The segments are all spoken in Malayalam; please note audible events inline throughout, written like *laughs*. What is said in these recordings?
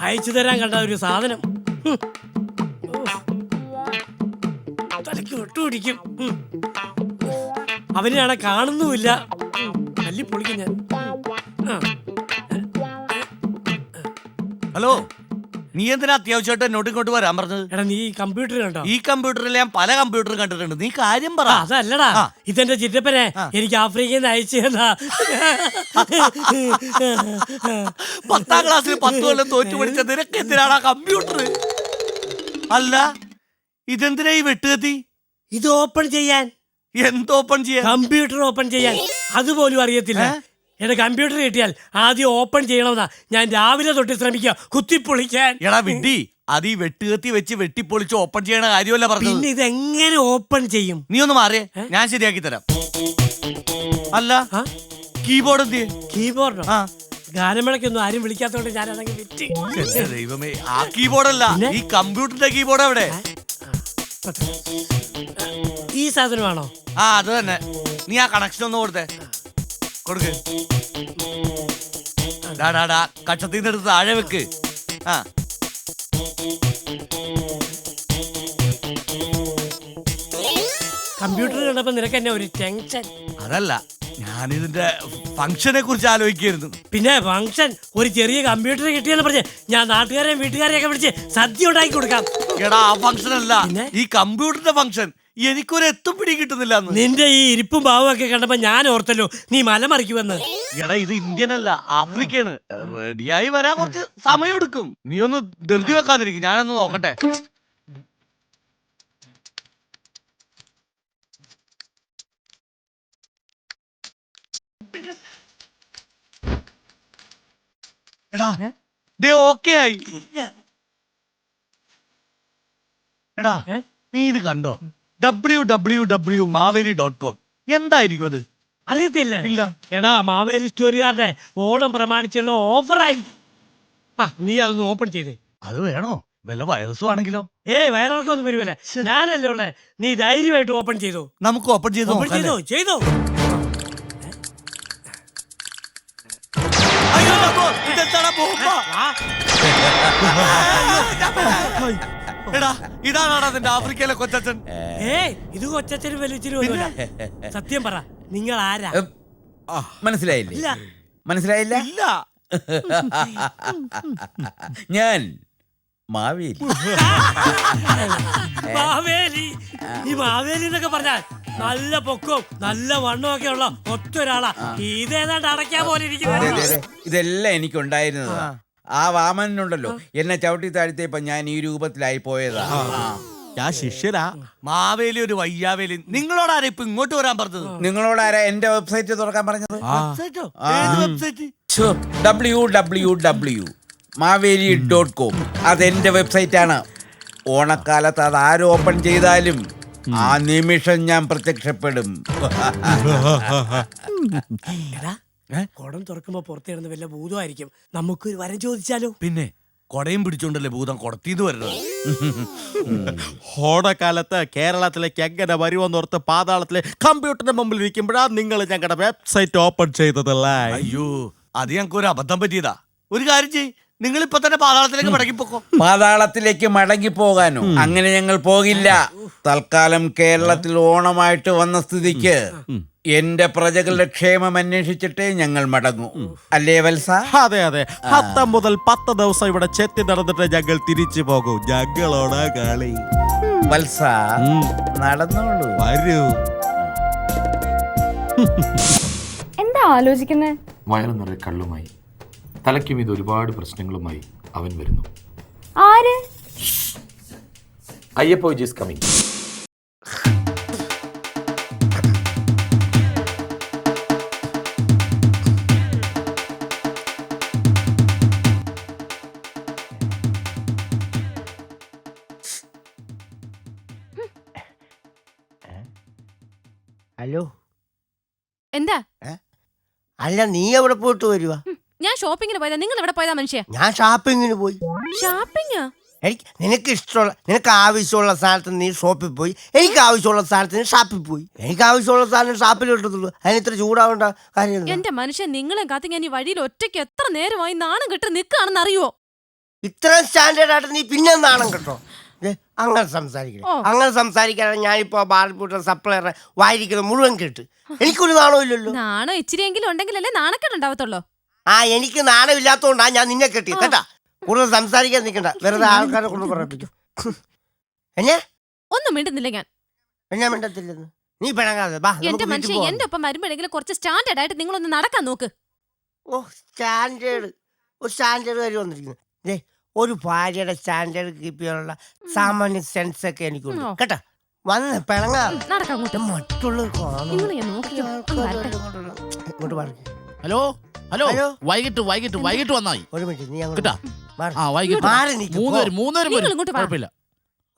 അയച്ചു തരാൻ കണ്ട ഒരു സാധനം. തലയ്ക്ക് ഒട്ടുപിടിക്കും. അവനെയാണെ കാണുന്നുമില്ല. അല്ലി പൊളിക്കും ഞാൻ. ഹലോ. നീ എന്തിനാ അത്യാവശ്യമായിട്ട് എന്നോട്ട് ഇങ്ങോട്ട് വരാൻ പറഞ്ഞത്? എടാ നീ കമ്പ്യൂട്ടർ കണ്ടോ? ഈ കമ്പ്യൂട്ടറിൽ ഞാൻ പല കമ്പ്യൂട്ടറും കണ്ടിട്ടുണ്ട്. നീ കാര്യം പറ. അതല്ലടാ. ആ. ഇതെന്റെ ചിറ്റപ്പനെ. എനിക്ക് ആഫ്രിക്കയിൽ നിന്ന് അയച്ചു തന്നാ. പത്താം ക്ലാസ്സിൽ പത്ത് കൊല്ലം തോറ്റു പഠിച്ച നിനക്ക് എന്തിനാണ് കമ്പ്യൂട്ടർ? അല്ല ഇതെന്തിനാ ഈ വെട്ടുകത്തി? ഇത് ഓപ്പൺ ചെയ്യാൻ. എന്ത് ഓപ്പൺ ചെയ്യാൻ? കമ്പ്യൂട്ടർ ഓപ്പൺ ചെയ്യാൻ. അതുപോലും അറിയത്തില്ല. എന്റെ കമ്പ്യൂട്ടർ കിട്ടിയാൽ ആദ്യം ഓപ്പൺ ചെയ്യണമെന്നാ. ഞാൻ രാവിലെ തൊട്ട് ശ്രമിക്കുക. കുത്തിപ്പൊളിക്കാൻ. എടാ വിഡ്ഡി അത് ഈ വെട്ടുകത്തി വെച്ച് വെട്ടിപ്പൊളിച്ച് ഓപ്പൺ ചെയ്യണ കാര്യമല്ല പറഞ്ഞു പിന്നെ ഇത് എങ്ങനെ ഓപ്പൺ ചെയ്യും? നീ ഒന്ന് മാറിയേ ഞാൻ ശരിയാക്കി തരാം. അല്ല ആ? കീബോർഡ് എന്ത് കീബോർഡോ ആ. ഗാനമേളയ്ക്കൊന്നും ആരും വിളിക്കാത്തോണ്ട് ഞാൻ അതങ്ങ് വിറ്റ്. എന്റെ ദൈവമേ ആ കീബോർഡ് അല്ല പിന്നെ? ഈ കമ്പ്യൂട്ടറിന്റെ കീബോർഡ് എവിടെ? ഈ സാധനമാണോ? ആ അത് തന്നെ. നീ ആ കണക്ഷൻ ഒന്ന് കൊടുത്തേ. കൊടുക്ക്. ഡാ ഡാ ഡാ കക്ഷത്തിൽ നിന്ന് എടുത്ത് താഴെ വെക്ക്. ആ. കമ്പ്യൂട്ടർ കണ്ടപ്പോ നിനക്ക് എന്നെ ഒരു ടെൻഷൻ. അതല്ല ഞാനിതിന്റെ ഫംഗ്ഷനെ കുറിച്ച് ആലോചിക്കായിരുന്നു പിന്നെ ഫംഗ്ഷൻ ഒരു ചെറിയ കമ്പ്യൂട്ടർ കിട്ടിയെന്ന് പറഞ്ഞ് ഞാൻ നാട്ടുകാരെയും വീട്ടുകാരെയൊക്കെ വിളിച്ച് സദ്യ ഉണ്ടാക്കി കൊടുക്കാം. എടാ ആ ഫംഗ്ഷൻ അല്ല. ഈ കമ്പ്യൂട്ടറിന്റെ ഫംഗ്ഷൻ എനിക്കൊരു എത്തും പിടി കിട്ടുന്നില്ല നിന്റെ ഈ ഇരിപ്പും ഭാവവും ഒക്കെ കണ്ടപ്പോ ഞാൻ ഓർത്തല്ലോ നീ മലമറിക്കുമെന്ന് എടാ ഇത് ഇന്ത്യൻ അല്ല ആഫ്രിക്കയാണ്. റെഡിയായി വരാൻ കുറച്ച് സമയം എടുക്കും നീ ഒന്ന് ധൃതി വെക്കാതിരിക്കും ഞാനൊന്ന് നോക്കട്ടെ. എടാ ദേ ഓക്കെ ആയി. എടാ നീ ഇത് കണ്ടോ? W W W Maveli dot com എന്തായിരിക്കും അത്? അറിയത്തില്ല. ഇല്ല. എടാ മാവേലി സ്റ്റോറിയാരുടെ ഓണം പ്രമാണിച്ചുള്ള ഓഫറായി. ആ നീ അതൊന്ന് ഓപ്പൺ ചെയ്തേ. അത് വേണോ? വല്ല വൈറസും ആണെങ്കിലോ? ഏയ് വയറിളക്കൊന്നും വരുമല്ലേ? ഞാനല്ലേ ഉള്ളേ? നീ ധൈര്യമായിട്ട് ഓപ്പൺ ചെയ്തോ? നമുക്ക് ഓപ്പൺ ചെയ്ത് ഓപ്പൺ നോക്കാം ചെയ്തോ? ചെയ്തോ? അയ്യോ, അപ്പോ ഇതെന്താടാ ബോംബ? ആ, എടാ ഇതാണാടാ നിന്റെ ആഫ്രിക്കയിലെ കൊച്ചച്ഛൻ. ഏ. ഇത് കൊച്ചച്ഛനും ഒന്നുമില്ല സത്യം പറ നിങ്ങൾ ആരാ മനസ്സിലായില്ല? മനസ്സിലായില്ലേ? ഇല്ല. ഞാൻ മാവേലി. മാവേലി. ഈ മാവേലി എന്നൊക്കെ പറഞ്ഞാൽ നല്ല പൊക്കവും നല്ല വണ്ണവും ഒക്കെ ഉള്ള ഒറ്റ ഒരാളാ. ഇതേതാണ്ട് അടയ്ക്കാൻ പോലെ ഇരിക്കുന്നത് ഇതെല്ലാം എനിക്കുണ്ടായിരുന്നതാ. ആ വാമനുണ്ടല്ലോ എന്നെ ചവിട്ടി താഴ്ത്തിയപ്പോ ഞാൻ ഈ രൂപത്തിലായി പോയതാ. ആ. ഞാൻ ശിഷ്യരാ. മാവേലി ഒരു വയ്യാവേലി. നിങ്ങളോട് ആരാ ഇപ്പൊ ഇങ്ങോട്ട് വരാൻ പറഞ്ഞത്? നിങ്ങളോട് ആരാ എന്റെ വെബ്സൈറ്റ് തുറക്കാൻ പറഞ്ഞത്? W W W Maveli dot com. അതെന്റെ വെബ്സൈറ്റ് ആണ് ഓണക്കാലത്ത് അത് ആര് ഓപ്പൺ ചെയ്താലും ആ നിമിഷം ഞാൻ പ്രത്യക്ഷപ്പെടും. കുടം തുറക്കുമ്പോ പുറത്തിടുന്ന വല്ല ഭൂതമായിരിക്കും. നമുക്ക് ഒരു വരം ചോദിച്ചാലോ? പിന്നെ കൊടയും പിടിച്ചോണ്ടല്ലേ ഭൂതം കൊടത്തിന്ന് വരുന്നത്? കേരളത്തിലെ കേരളത്തിലേക്ക് എങ്ങനെ വരുമെന്നോർത്ത് പാതാളത്തിലെ കമ്പ്യൂട്ടറിന്റെ മുമ്പിൽ ഇരിക്കുമ്പോഴാ നിങ്ങൾ ഞങ്ങളുടെ വെബ്സൈറ്റ് ഓപ്പൺ ചെയ്തതല്ലേ? അയ്യോ അത് ഞങ്ങൾക്ക് ഒരു അബദ്ധം പറ്റിയതാ. ഒരു കാര്യം ചെയ് നിങ്ങൾ ഇപ്പൊ തന്നെ പാതാളത്തിലേക്ക് മടങ്ങിപ്പോക്കോ. പാതാളത്തിലേക്ക് മടങ്ങി പോകാനോ അങ്ങനെ ഞങ്ങൾ പോകില്ല. തൽക്കാലം കേരളത്തിൽ ഓണമായിട്ട് വന്ന സ്ഥിതിക്ക്. എന്റെ പ്രജകളുടെ ക്ഷേമം അന്വേഷിച്ചിട്ടേ ഞങ്ങൾ മടങ്ങൂ. അല്ലേ വത്സ? അതെ അതെ. പത്ത് മുതൽ പത്ത് ദിവസം ഇവിടെ ചെത്തി നടന്നിട്ട് ഞങ്ങൾ തിരിച്ചു പോകും. ഞങ്ങളോട് കളി. വത്സ നടന്നോളൂ. വരൂ. എന്താ ആലോചിക്കുന്നേ? വയറു നിറയെ കള്ളുമായി. തലയ്ക്കും ഇത് ഒരുപാട് പ്രശ്നങ്ങളുമായി അവൻ വരുന്നു. ആര്? അയ്യപ്പോ ജിസ് കമ്മിങ്. ഹലോ. എന്താ? അല്ല നീ എവിടെ പോയിട്ട് വരുവാ? ഞാൻ ഷോപ്പിങ്ങിന് പോയതാ. നിങ്ങൾ എവിടെ പോയതാ മനുഷ്യ? ഞാൻ ഷോപ്പിങ്ങിന് പോയി. ഷോപ്പിംഗ് എനിക്ക് നിനക്ക് ഇഷ്ടമുള്ള നിനക്ക് ആവശ്യമുള്ള സാധനത്തിന് നീ ഷോപ്പിൽ പോയി. എനിക്ക് ആവശ്യമുള്ള സാധനത്തിന് ഷാപ്പിൽ പോയി. എനിക്ക് ആവശ്യമുള്ള സാധനം ഷാപ്പിൽ കിട്ടത്തുള്ളൂ. അതിന് ഇത്ര ചൂടാവേണ്ട കാര്യം? എന്റെ മനുഷ്യൻ നിങ്ങളെ കാത്തി ഞാൻ ഈ വഴിയിൽ ഒറ്റയ്ക്ക് എത്ര നേരമായി നാണം കെട്ടി നിൽക്കുകയാണെന്ന് അറിയുമോ ഇത്രയും സ്റ്റാൻഡേർഡ് ആയിട്ട് നീ പിന്നെ നാണം കേട്ടോ? അങ്ങനെ സംസാരിക്കണം. അങ്ങനെ സംസാരിക്കാതെ ഞാനിപ്പോ ബാലപൂട്ട സപ്ലയർ വായിരിക്കുന്നത് മുഴുവൻ കേട്ട്. എനിക്കൊരു നാണമില്ലല്ലോ നാണോ ഇച്ചിരിയെങ്കിലും ഉണ്ടെങ്കിലല്ലേ നാണക്കേട് ഉണ്ടാവത്തുള്ളൂ. ആ എനിക്ക് നാണമില്ലാത്തോണ്ടാ ഞാൻ നിന്നെ കെട്ടി കേട്ടാ? കൂടുതൽ സംസാരിക്കാൻ നിൽക്കണ്ട വെറുതെ ആൾക്കാരെ കൊണ്ട് പറയിപ്പിക്കും. എന്നെ? ഒന്നും മിണ്ടുന്നില്ല ഞാൻ. എന്നെ മിണ്ടത്തില്ലെന്ന്. നീ പിണങ്ങാതെ എന്റെ മനുഷ്യൻ. എന്റെ ഒപ്പം വരുമ്പോഴെങ്കിലും കുറച്ച് സ്റ്റാൻഡേർഡ് ആയിട്ട് നിങ്ങളൊന്ന് നടക്കാൻ നോക്ക്. ഓ സ്റ്റാൻഡേർഡ് ഒരു സ്റ്റാൻഡേർഡ് കാര്യം വന്നിരിക്കുന്നു. ഒരു ഭാര്യയുടെ സ്റ്റാൻഡേർഡ് കീപ്പ് ചെയ്യാനുള്ള സാമാന്യ സെൻസ് ഒക്കെ എനിക്കുണ്ട് കേട്ടോ കേട്ടാ? വന്ന് അങ്ങോട്ട്. ഞാൻ നോക്കിയോ? അങ്ങ് വരട്ടെ. ഇങ്ങോട്ട് പറഞ്ഞു ഹലോ? ഹലോ? ഹലോ. വൈകിട്ട് വൈകിട്ട് വൈകിട്ട് വന്നായി ഒരു മിനിറ്റ് നീ അങ്ങോട്ട് കേട്ടാ? മാറ്. ആ വൈകിട്ട് മാറി നിൽക്ക്, പോ. വരും. വാ. കുഴപ്പമില്ല.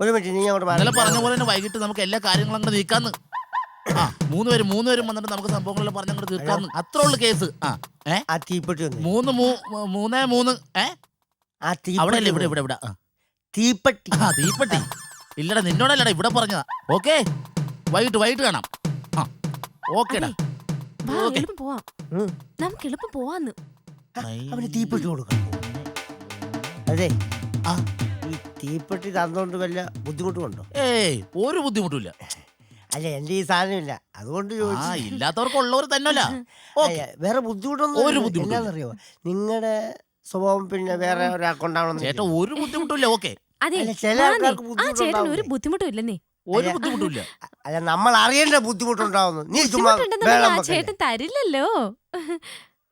ഒരു മിനിറ്റ് നീ അങ്ങോട്ട് ഇന്നലെ. പറഞ്ഞ പോലെ തന്നെ വൈകിട്ട് നമുക്ക് എല്ലാ കാര്യങ്ങളും അങ്ങനെ നീക്കാന്ന്. ആ മൂന്ന് പേരും മൂന്ന് പേരും വന്നിട്ട് നമുക്ക് സംഭവങ്ങളെല്ലാം പറഞ്ഞങ്ങോട്ട് തീർക്കാന്ന്. അത്ര ഉള്ളു കേസ്. ആ ഏ? ആ തീപ്പെട്ടി ഒന്ന് മൂന്ന് മൂ- മൂന്നേ മൂന്ന് ഏ? ആ അവിടെ അല്ലേ ഇവിടെ തീപ്പെട്ടി ഇവിടെ ഇവിടെ. ആ. തീപ്പെട്ടി. ആ തീപ്പെട്ടി. ഇല്ലടാ നിന്നോടല്ലടാ ഇവിടെ പറഞ്ഞതാ. ഓക്കെ? വൈകിട്ട് വൈകിട്ട് കാണാം. ആ. ഓക്കേടാ. വാ ഓക്കേ. എളുപ്പം പോവാം. ഉം. നമുക്ക് എളുപ്പം പോവാന്ന്. അവന് തീപ്പെട്ടി കൊടുക്കാം. അതെ. ആ. ഈ തീപ്പെട്ടി തന്നോണ്ട് വല്ല ബുദ്ധിമുട്ടുമുണ്ടോ ഏയ് ഒരു ബുദ്ധിമുട്ടില്ല അല്ല എന്റെ ഈ സാധനമില്ല അതുകൊണ്ട് ആ ചോദിച്ചു. ഇല്ലാത്തവർക്ക് ഉള്ളവർ തന്നെയല്ല ഓക്കെ. അയ്യ, വേറെ ബുദ്ധിമുട്ടൊന്നും ഒരു ഇല്ല. ബുദ്ധിമുട്ടും നിങ്ങളുടെ സ്വഭാവം പിന്നെ വേറെ ഒരാൾക്കുണ്ടാവണം ചേട്ടാ ഒരു ബുദ്ധിമുട്ടില്ല ഓക്കെ. അതെ അല്ല, ചില വാന്നേ. ആൾക്കാർക്ക് ആ ചേട്ടന് ഒരു ബുദ്ധിമുട്ടും ഇല്ലെന്നേ. ഒരു അല്ല. ബുദ്ധിമുട്ടില്ല. അല്ല നമ്മൾ അറിയേണ്ട ബുദ്ധിമുട്ടുണ്ടാവുന്നു. നീ ചുമ്മാ ബുദ്ധിമുട്ടുണ്ടെന്നുണ്ടെങ്കിൽ വേളം ആ വെക്കല്ലേ. ചേട്ടൻ തരില്ലല്ലോ.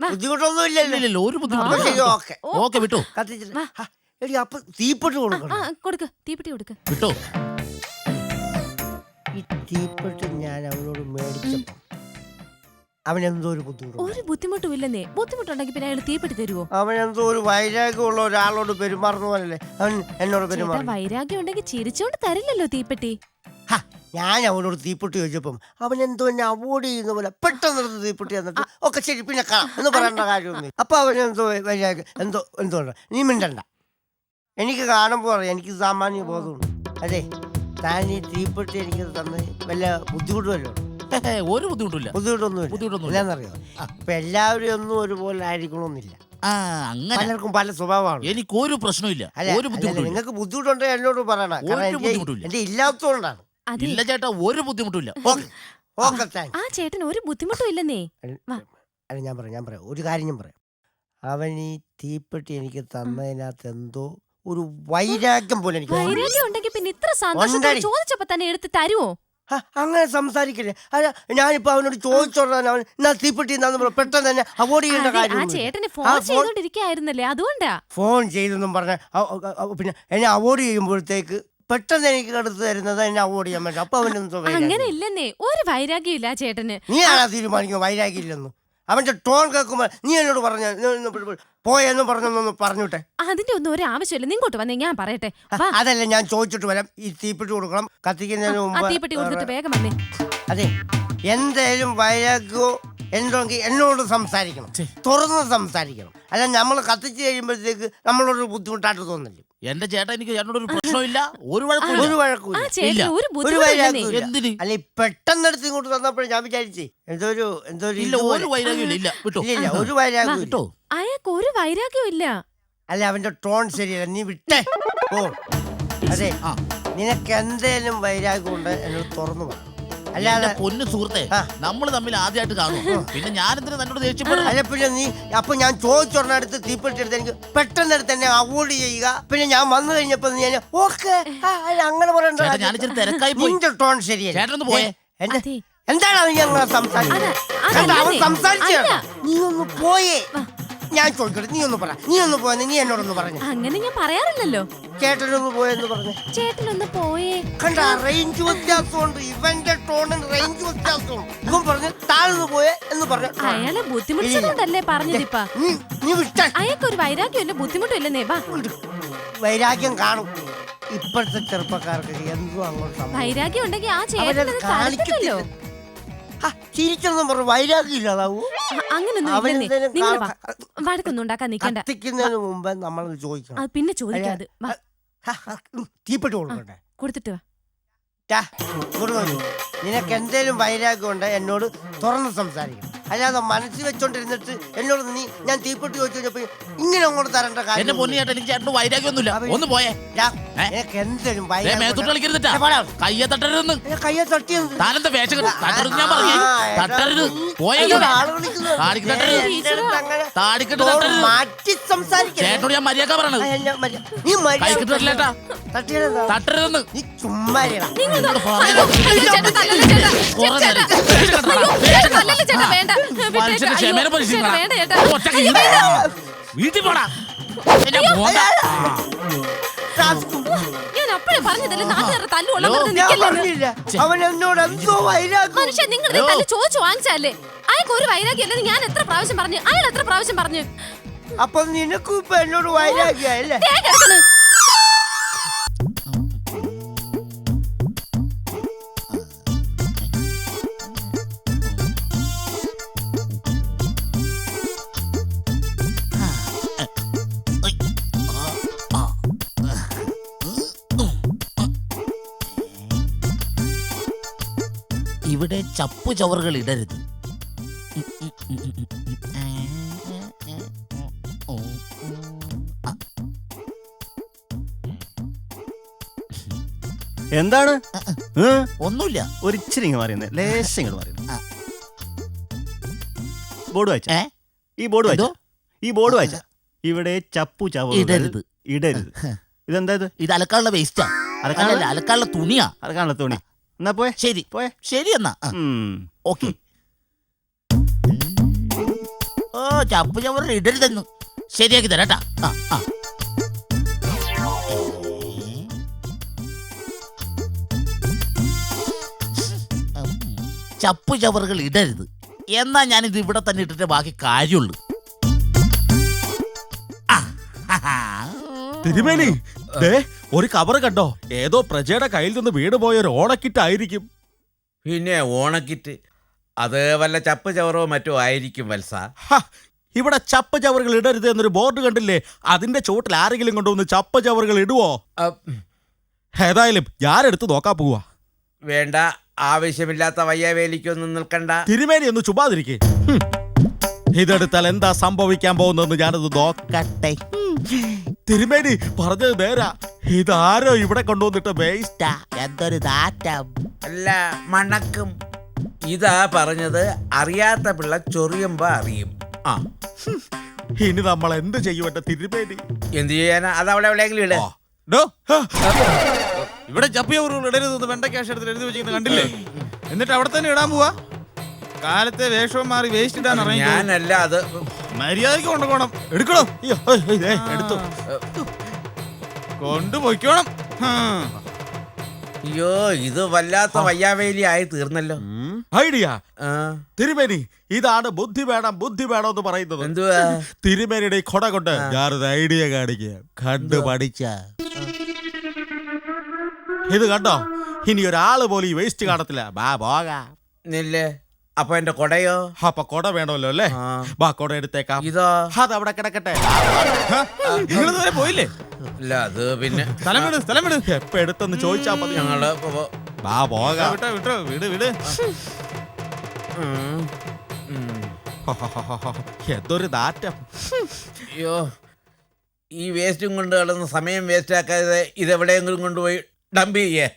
വാ. ബുദ്ധിമുട്ടൊന്നും ഇല്ലല്ലോ. ഇല്ലല്ലോ ഒരു അപ്പൊ ബുദ്ധിമുട്ടില്ല ശരി ഓക്കെ. ഓക്കെ വിട്ടോ. കത്തിച്ചിട്ട്. വാ. ഹാ, എടി അപ്പൊ തീപ്പെട്ടി ആ കൊടുക്കണം കൊടുക്ക് തീപ്പെട്ടി കൊടുക്ക്. വിട്ടോ. ഈ തീപ്പെട്ടി ഞാൻ അവനോട് മേടിച്ചപ്പോ അവനെന്തോ ഒരു ബുദ്ധിമുട്ട് ഒരു ബുദ്ധിമുട്ടും ഇല്ലെന്നേ ബുദ്ധിമുട്ടുണ്ടെങ്കിൽ പിന്നെ അയാൾ തീപ്പെട്ടി തരുവോ? എന്തോ ഒരു വൈരാഗ്യമുള്ള ഒരാളോട് പെരുമാറുന്ന പോലല്ലേ? അവൻ എന്നോട് ചേട്ടാ പെരുമാറും വൈരാഗ്യം ഉണ്ടെങ്കിൽ ചിരിച്ചോണ്ട് തരില്ലല്ലോ തീപ്പെട്ടി. ഹാ, ഞാൻ അവനോട് തീപ്പൊട്ടി ചോദിച്ചപ്പം അവൻ എന്തോ എന്നെ അവോയ്ഡ് ചെയ്യുന്ന പോലെ പെട്ടെന്ന് എടുത്ത് തന്നിട്ട് എന്നിട്ട് ഒക്കെ ശരി പിന്നെ കാണാം എന്ന് പറയേണ്ട കാര്യമൊന്നും അപ്പൊ അവൻ എന്തോ വൈരാഗ്യം എന്തോ എന്തോ ഉണ്ട്. നീ മിണ്ടണ്ട. എനിക്ക് കാണുമ്പോൾ അറിയാം എനിക്ക് സാമാന്യ ബോധമുണ്ട്. അതെ താൻ ഈ തീപ്പെട്ടി എനിക്ക് തന്നെ വല്ല ബുദ്ധിമുട്ട് വല്ലതും ഉണ്ടോ? *laughs* ഒരു ബുദ്ധിമുട്ടില്ല ബുദ്ധിമുട്ടൊന്നും ബുദ്ധിമുട്ടൊന്നുമില്ല. എന്നാന്നറിയോ ഇപ്പൊ എല്ലാവരും ഒന്നും ഒരുപോലെ ആയിരിക്കണമെന്നില്ല ആ അങ്ങനെ. പലർക്കും പല സ്വഭാവമാണ്. എനിക്ക് ഒരു പ്രശ്നമില്ല അല്ല ഒരു ബുദ്ധിമുട്ടില്ല നിങ്ങൾക്ക് ബുദ്ധിമുട്ടുണ്ടോ എന്നോട് പറയണം? ഒരു കാരണം എനിക്ക് ബുദ്ധിമുട്ടുമില്ല. എന്റെ ഇല്ലാത്തതുകൊണ്ടാണ്. അതെ. ഇല്ല ചേട്ടാ ഒരു ബുദ്ധിമുട്ടില്ല ഓക്കെ. ഓക്കെ താങ്ക് ആ ചേട്ടൻ ഒരു ബുദ്ധിമുട്ടും ഇല്ലെന്നേ വാ. അല്ല ഞാൻ പറയാം ഞാൻ പറയാം. ഒരു കാര്യം ഞാൻ പറയാം. അവൻ ഈ തീപ്പെട്ടി എനിക്ക് തന്നതിനകത്ത് എന്തോ ഒരു വൈരാഗ്യം പോലെ എനിക്ക്. വൈരാഗ്യം ഉണ്ടെങ്കിൽ പിന്നെ ഇത്ര സന്തോഷത്തോടെ ഉണ്ടടി. ചോദിച്ചപ്പോ തന്നെ എടുത്ത് തരുവോ? ഹ, അങ്ങനെ സംസാരിക്കില്ലേ? അല്ല ഞാനിപ്പോ അവനോട് ചോദിച്ചോളാൻ അവൻ എന്നാ തീപ്പെട്ടി എന്നാന്ന് പറഞ്ഞു പെട്ടെന്ന് തന്നെ അവോയ്ഡ് ചെയ്യേണ്ട ആ കാര്യം ചേട്ടന് ആ, ഫോൺ ഫോൺ- ചെയ്തോണ്ടിരിക്കായിരുന്നല്ലേ അതുകൊണ്ടാ? ഫോൺ ചെയ്തെന്നും പറഞ്ഞ പിന്നെ എന്നെ അവോയ്ഡ് ചെയ്യുമ്പോഴത്തേക്ക് പെട്ടെന്ന് എനിക്ക് എടുത്തു തരുന്നത് എന്നെ അവോയ്ഡ് ചെയ്യാൻ പറ്റും. അപ്പൊ അവനൊന്നും അങ്ങനെ ഇല്ലെന്നേ ഒരു വൈരാഗ്യം ഇല്ല ആ ചേട്ടന്. നീ ആരാ തീരുമാനിക്കും വൈരാഗ്യം വൈരാഗ്യമില്ലെന്ന്? അവന്റെ ടോൺ കേൾക്കുമ്പോ നീ എന്നോട് പറഞ്ഞ പോയെന്നും പറഞ്ഞൊന്നും പറഞ്ഞോട്ടെ. അതിന്റെ ഒന്നും ഒരു ആവശ്യമില്ല. നിങ്ങോട്ട് വന്നേ ഞാൻ പറയട്ടെ. അതല്ല ഞാൻ ചോദിച്ചിട്ട് വരാം. ഈ തീപ്പെട്ടി കൊടുക്കണം. കത്തിക്കുന്നതിന് മുമ്പ് തീപ്പെട്ടി കൊടുത്തിട്ട് വേഗം വന്നേ. അതെ. എന്തേലും വയകോ എന്തെങ്കിൽ എന്നോട് സംസാരിക്കണം. തുറന്ന് സംസാരിക്കണം. അല്ല നമ്മൾ കത്തിച്ച് കഴിയുമ്പോഴത്തേക്ക് നമ്മളൊരു ബുദ്ധിമുട്ടായിട്ട് തോന്നില്ല? എന്റെ ചേട്ടാ എനിക്ക് ചേട്ടനോട് ഒരു പ്രശ്നമില്ല ഒരു ഒരു വഴക്കില്ല ആ ചേട്ടന്. ഒരു ഒരു ബുദ്ധിമുട്ടും വൈരാഗ്യവും എന്തിന്? അല്ല ഈ പെട്ടെന്ന് എടുത്ത് ഇങ്ങോട്ട് തന്നപ്പോഴും ഞാൻ വിചാരിച്ചേ എന്തോ ഒരു എന്തോ ഒരു ഇല്ല ഇതുപോലെ. ഒരു വൈരാഗ്യമില്ല ഇല്ല വിട്ടോ? ഇല്ല, ഇല്ല, ഒരു വൈരാഗ്യം ഇല്ല. വിട്ടോ? അയാൾക്ക് ഒരു വൈരാഗ്യവും ഇല്ല. അല്ല അവന്റെ ടോൺ ശരിയല്ല. നീ വിട്ടേ. ഓ അതെ ആ. നിനക്ക് എന്തേലും വൈരാഗ്യം ഉണ്ട് എന്നോട് തുറന്നു പറ. അല്ലാതെ പൊന്നു സുഹൃത്തെ നമ്മൾ തമ്മിൽ ആദ്യമായിട്ട് കാണും. പിന്നെ ഞാനെന്തിനാ തന്നോട് ദേഷ്യപ്പെടും അല്ല പിന്നെ നീ അപ്പൊ ഞാൻ ചോദിച്ചൊരെണ്ണം എടുത്ത് തീപ്പെട്ടി എടുത്ത് എനിക്ക് പെട്ടെന്ന് എടുത്ത് എന്നെ അവോയ്ഡ് ചെയ്യുക. പിന്നെ ഞാൻ വന്നു കഴിഞ്ഞപ്പോ നീ ഓക്കെ അങ്ങനെ പറയണ്ട ഞാൻ ഇച്ചിരി തിരക്കായി പോയി. നിന്റെ ടോൺ ശരിയല്ല. ചേട്ടനൊന്ന് പോയേ. എന്താണ് നീ സംസാരിച്ചത്? അവൻ സംസാരിച്ചു നീ ഒന്ന് പോയേ. ഞാൻ ചോദിക്കട്ടെ നീ ഒന്ന് പറ. നീ ഒന്ന് പോയെന്ന് നീ എന്നോടൊന്ന് പറഞ്ഞു. അങ്ങനെ ഞാൻ പറയാറില്ലല്ലോ. ചേട്ടനൊന്ന് പോയെന്ന് പറഞ്ഞു. ചേട്ടനൊന്ന് പോയേ. കണ്ട റേഞ്ച് വ്യത്യാസമുണ്ട്. ഇവന്റെ ടോണിന് റേഞ്ച് വ്യത്യാസമുണ്ട്. ഇവൻ പറഞ്ഞു താഴ്ന്നു പോയേ എന്ന് പറഞ്ഞു. അയാളെ ബുദ്ധിമുട്ടിച്ചതുകൊണ്ടല്ലേ പറഞ്ഞതിപ്പ? നീ വിട്ട. അയാൾക്ക് ഒരു വൈരാഗ്യം ഇല്ല ബുദ്ധിമുട്ടില്ലെന്നേ വാ. വൈരാഗ്യം കാണും. ഇപ്പോഴത്തെ ചെറുപ്പക്കാർക്ക് എന്തോ അങ്ങോട്ട്. വൈരാഗ്യം ഉണ്ടെങ്കിൽ ആ ചേട്ടൻ ചേട്ടനത്. ആ, ചിരിച്ചെന്നും പറഞ്ഞു വൈരാഗ്യം ഇല്ലാതാവൂ അങ്ങനൊന്നും നിങ്ങൾ വാ. വഴക്കൊന്നും ഉണ്ടാക്കാൻ കത്തിക്കുന്നതിന് മുമ്പ് നമ്മൾ ചോദിക്കണം. അത് പിന്നെ ചോദിക്കാതെ വാ. ഹ, ഹ, ഉം, തീപ്പെട്ടി കൊടുക്കട്ടെ കൊടുത്തിട്ട് വാ. ടാ, ഇങ്ങോട്ട് നോക്ക്. നിനക്ക് എന്തേലും വൈരാഗ്യം ഉണ്ട് എന്നോട് തുറന്ന് സംസാരിക്കണം. അല്ലാതെ മനസ്സിൽ വെച്ചോണ്ടിരുന്നിട്ട് എന്നോട് നീ ഞാൻ തീപ്പെട്ടി ചോദിച്ചു കഴിഞ്ഞപ്പോ ഇങ്ങനെ അങ്ങോട്ട് തരേണ്ട എന്റെ കാര്യം പൊന്നു ചേട്ടൻ എനിക്ക് ചേട്ടന് വൈരാഗ്യൊന്നുമില്ല ഒന്ന് പോയേ. ഏ? എനിക്ക് എന്തെങ്കിലും ദേ, മേത്തോട്ട് കളിക്കരുതിട്ടാ കയ്യെ തട്ടരുതെന്ന്. കയ്യെ തട്ടിയത് താനെന്താ വേഷം കെട്ടി- തട്ടരുത് ഞാൻ പറഞ്ഞു തട്ടരുത്. പോയെങ്കിൽ താടിക്ക് തട്ടരുത്. താടിക്കിട്ട് തട്ടരുത്. മാറ്റി. ചേട്ടനോട് ഞാൻ മര്യാദ പറയണത്. നീ മര്യാദ- കൈക്കിട്ട് തട്ടില്ലേട്ടാ തട്ടിയതെന്താ? തട്ടരുതെന്ന്. നീ ചുമ്മാ ഇരുടാ. നിങ്ങൾ ചേട്ടാ തല്ലല്ലേ ചേട്ടാ. കുറേ നേരം വേഷം കെട്ടണം, ചേട്ടാ, തല്ലല്ലേ ചേട്ടാ വേണ്ട. മനുഷ്യന്റെ ക്ഷമേനെ ചേട്ടാ, വേണ്ട ചേട്ടാ വീട്ടിൽ പോടാ. ഞാൻ അപ്പഴേ പറഞ്ഞതല്ലേ നാട്ടുകാരുടെ തല്ലുകൊള്ളാൻ ഹലോ, വെറുതെ ഞാൻ നിൽക്കില്ലെന്ന് പറഞ്ഞില്ല. അവൻ എന്നോട് എന്തോ വൈരാഗ്യം. മനുഷ്യൻ നിങ്ങളുടെ തല്ല് ചോദിച്ചു വാങ്ങിച്ചല്ലേ അയാൾക്ക് ഒരു വൈരാഗ്യം ഞാൻ എത്ര പ്രാവശ്യം പറഞ്ഞു? അയാൾ എത്ര പ്രാവശ്യം പറഞ്ഞു? അപ്പൊ നിനക്കും ഇപ്പൊ എന്നോട് വൈരാഗ്യല്ലേ ദേ. ഇവിടെ ചപ്പു ചവറുകൾ ഇടരുത്. എന്താണ്? ഒന്നുമില്ല. ഒരു ഇച്ചിരി ഇങ്ങ് പറയുന്നത് ലേശം ഇങ്ങോട്ട് ബോർഡ് വായിച്ച? ഈ ബോർഡ് വായിച്ച? ഈ ബോർഡ് വായിച്ച? ഇവിടെ ചപ്പു ചവർ ഇടരുത്. ഇടരുത്. ഇതെന്താ ഇത്? അലക്കാനുള്ള വേസ്റ്റാ അലക്കാനുള്ള? തുണിയാ അലക്കാനുള്ള തുണിയാ. തോണി. എന്നാ പോയെ? ശരി. പോയെ? ശരി എന്നാ. ഓക്കെ. ഓ ചപ്പു ചവറ് ഇടരുതെന്ന് ശരിയാക്കി തരാട്ടാ ആ ആ. ചപ്പു ചവറുകൾ ഇടരുത്. എന്നാ ഞാനിത് ഇവിടെ തന്നെ ഇട്ടിട്ട് ബാക്കി കാര്യമുള്ളൂ. തിരുമേനി ദേ ഒരു കവർ കണ്ടോ? ഏതോ പ്രജയുടെ കയ്യിൽ നിന്ന് വീണ് പോയ ഒരു ഓണക്കിട്ടായിരിക്കും പിന്നെ ഓണക്കിറ്റ് അത് വല്ല ചപ്പ് ചവറോ മറ്റോ ആയിരിക്കും വത്സ. ഹ, ഇവിടെ ചപ്പ് ചവറുകൾ ഇടരുത് എന്നൊരു ബോർഡ് കണ്ടില്ലേ? അതിന്റെ ചോട്ടിൽ ആരെങ്കിലും കൊണ്ടുവന്ന് ചപ്പ് ചവറുകൾ ഇടുവോ? അ, ഏതായാലും ഞാനെടുത്ത് നോക്കാൻ പോവാ വേണ്ട ആവശ്യമില്ലാത്ത വയ്യാവേലിക്കൊന്നും നിൽക്കണ്ട. തിരുമേനി ഒന്ന് ചുമ്മാതിരിക്കേ. ഇതെടുത്താൽ എന്താ സംഭവിക്കാൻ പോകുന്നതെന്ന് ഞാനത് നോക്കട്ടെ. തിരുമേനി പറഞ്ഞത് നേരാ. ഇതാരോ ഇവിടെ കൊണ്ടുവന്നിട്ട് വേസ്റ്റാ എന്തൊരു നാറ്റം. അല്ല മണക്കും. ഇതാ പറഞ്ഞത് അറിയാത്ത പിള്ള ചൊറിയുമ്പോ അറിയും. ആ. ഇനി നമ്മൾ എന്ത് ചെയ്യുവട്ടെ തിരുമേനി? എന്ത് ചെയ്യാനാ? അത് അവിടെ എവിടെയെങ്കിലും ഇട. ഇവിടെ ഡോ, ഹ, ഇവിടെ ചപ്പിയവറുകൾ ഇടരുതെന്ന് വെണ്ടയ്ക്കാശ് എടുത്ത് എഴുതി വെച്ചിരുന്നു കണ്ടില്ലേ? എന്നിട്ട് അവിടെ തന്നെ ഇടാൻ പോവാ. കാലത്തെ വേഷവും മാറി വേസ്റ്റ് ഇടാൻ ഇറങ്ങി ഞാനല്ല അത് മര്യാദയ്ക്ക് കൊണ്ടുപോകണം. എടുക്കണോ അയ്യോ, ഏയ്, ഏയ്, ഏയ്, എടുത്തു. കൊണ്ടുപോയിക്കോണം അയ്യോ ഇത് വല്ലാത്ത വയ്യാവേലി ആയി തീർന്നല്ലോ. ഐഡിയ. ആ, തിരുമേനി ഇതാണ് ബുദ്ധി വേണം ബുദ്ധി വേണം എന്ന് പറയുന്നത്. എന്തുവാ? തിരുമേനിയുടെ ഈ കൊട കൊണ്ട് ഞാനൊരു ഐഡിയ കാണിക്കുക കണ്ടു പഠിച്ച. ഇത് കണ്ടോ? ഇനി ഒരാൾ പോലും ഈ വേസ്റ്റ് കാണത്തില്ല. ബാ പോകാം. നില്ലേ. അപ്പൊ എന്റെ കൊടയോ? അപ്പൊ കൊട വേണമല്ലോ അല്ലേ. ബാ കൊട എടുത്തേക്കാം. ഇതോ. അവിടെ കിടക്കട്ടെ. നിങ്ങൾ ഇതുവരെ പോയില്ലേ? അല്ല അത് പിന്നെ. സ്ഥലം വിട് സ്ഥലം വിട്. എപ്പ എടുത്തെന്ന് ചോദിച്ചാ മതി. ഞങ്ങൾ ബാ പോകാം. വിട്ടോ വിട്ടോ. വിട് വിട്. എന്തൊരു ദാറ്റം അയ്യോ ഈ വേസ്റ്റും കൊണ്ട് കിടന്ന് സമയം വേസ്റ്റ് ആക്കാതെ ഇതെവിടെയെങ്കിലും കൊണ്ടുപോയി ഡംപ് ചെയ്യേ.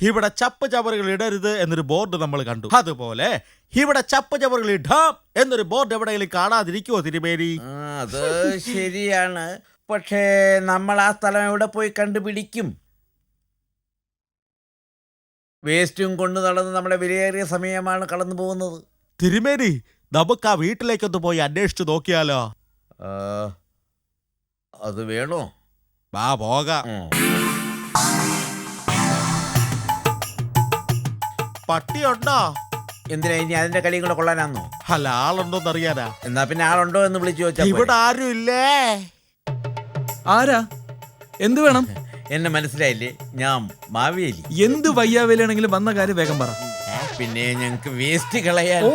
ഇവിടെ ചപ്പ് ചവറുകൾ ഇടരുത് എന്നൊരു ബോർഡ് നമ്മൾ കണ്ടു. അതുപോലെ ഇവിടെ ചപ്പ് ചവറുകൾ ഇടാം എന്നൊരു ബോർഡ് എവിടെയെങ്കിലും കാണാതിരിക്കുവോ തിരുമേനി? ആ, അത് ശരിയാണ്. പക്ഷേ നമ്മൾ ആ സ്ഥലം എവിടെ പോയി കണ്ടുപിടിക്കും? വേസ്റ്റും കൊണ്ട് നടന്ന് നമ്മുടെ വിലയേറിയ സമയമാണ് കടന്നു പോകുന്നത്. തിരുമേനി നമുക്ക് ആ വീട്ടിലേക്കൊന്ന് പോയി അന്വേഷിച്ചു നോക്കിയാലോ? ആ, അത് വേണോ? ബാ പോകാം. ഉം. പട്ടിയുണ്ടോ? എന്തിനാ ഇനി അതിന്റെ കളിയും കൂടെ കൊള്ളാനാന്നോ? അല്ല ആളുണ്ടോന്ന് അറിയാനാ എന്നാ പിന്നെ ആളുണ്ടോ എന്ന് വിളിച്ചു ചോദിച്ചാ ഇവിടെ ആരും ഇല്ലേ? ആരാ? എന്ത് വേണം? എന്നെ മനസ്സിലായില്ലേ? ഞാൻ മാവേലി. എന്ത് വയ്യാവേലാണെങ്കിലും വന്ന കാര്യം വേഗം പറ. പിന്നെ ഞങ്ങക്ക് വേസ്റ്റ് കളയാൻ. ഓ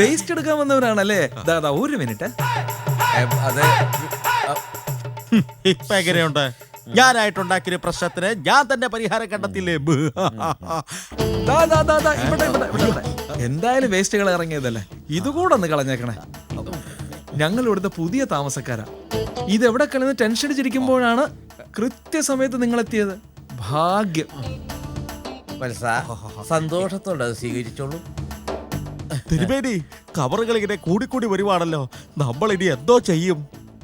വേസ്റ്റ് എടുക്കാൻ വന്നവരാണല്ലേ? ദാ ഒരു മിനിറ്റ്. അത്. ഇപ്പൊ എങ്ങനെയുണ്ട്? ഞാനായിട്ടുണ്ടാക്കിയ പ്രശ്നത്തിന് ഞാൻ തന്നെ പരിഹാരം കണ്ടെത്തില്ലേ. എന്തായാലും വേസ്റ്റുകൾ ഇറങ്ങിയതല്ലേ? ഇതുകൂടെ ഒന്ന് കളഞ്ഞേക്കണേ. ഞങ്ങൾ ഇവിടുത്തെ പുതിയ താമസക്കാരാ. ഇതെവിടെ കളിന്ന് ടെൻഷൻ അടിച്ചിരിക്കുമ്പോഴാണ് കൃത്യസമയത്ത് നിങ്ങൾ എത്തിയത് ഭാഗ്യം സന്തോഷത്തോടെ സ്വീകരിച്ചോളൂ. തിരുമേനി കവറുകൾ ഇങ്ങനെ കൂടിക്കൂടി വരുവാണല്ലോ. നമ്മൾ ഇനി എന്തോ ചെയ്യും?